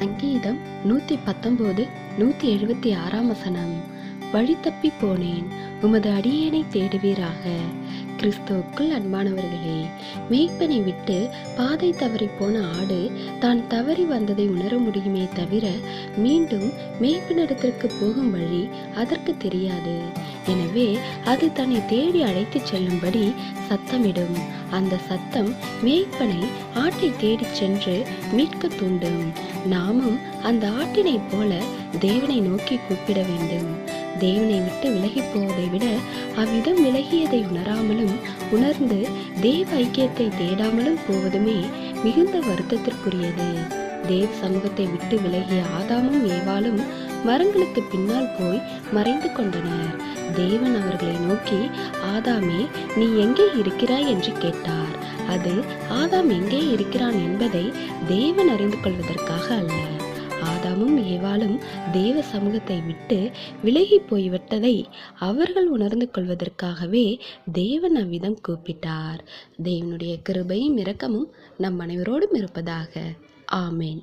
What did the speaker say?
சங்கீதம் நூற்றி பத்தொம்போது நூற்றி எழுபத்தி ஆறாம் வசனம். வழி தப்பி போனேன். உமது அடியேனை தேடுவீராக. கிறிஸ்துவுக்குள் அன்பானவர்களே மேய்ப்பனை விட்டு பாதை தவறி போன ஆடு தான் தவறி வந்ததை உணர முடியுமே தவிர மீண்டும் மேய்ப்பனிடத்திற்கு போகும் வழி அதற்கு தெரியாது. எனவே அது தன்னை தேடி அழைத்துச் செல்லும்படி சத்தமிடும். அந்த சத்தம் மேய்ப்பனை ஆட்டை தேடிச் சென்று மீட்க தூண்டும். நாமும் அந்த ஆட்டினைப் போல தேவனை நோக்கி கூப்பிட வேண்டும். தேவனை விட்டு விலகி போவதை விட அவ்விதம் விலகியதை உணராமலும் உணர்ந்து தேவ ஐக்கியத்தை தேடாமலும் போவதுமே மிகுந்த வருத்தத்திற்குரியது. தேவ சமூகத்தை விட்டு விலகிய ஆதாமும் ஏவாளும் மரங்களுக்கு பின்னால் போய் மறைந்து கொண்டனர். தேவன் அவர்களை நோக்கி ஆதாமே நீ எங்கே இருக்கிறாய்? என்று கேட்டார். அது ஆதாம் எங்கே இருக்கிறான் என்பதை தேவன் அறிந்து கொள்வதற்காக அல்ல. ஆதாமும் ஏவாளும் தேவ சமூகத்தை விட்டு விலகி போய்விட்டதை அவர்கள் உணர்ந்து கொள்வதற்காகவே தேவன் அவ்விதம் கூப்பிட்டார். தேவனுடைய கிருபையும் இரக்கமும் நம் அனைவரோடும் இருப்பதாக. ஆமேன்.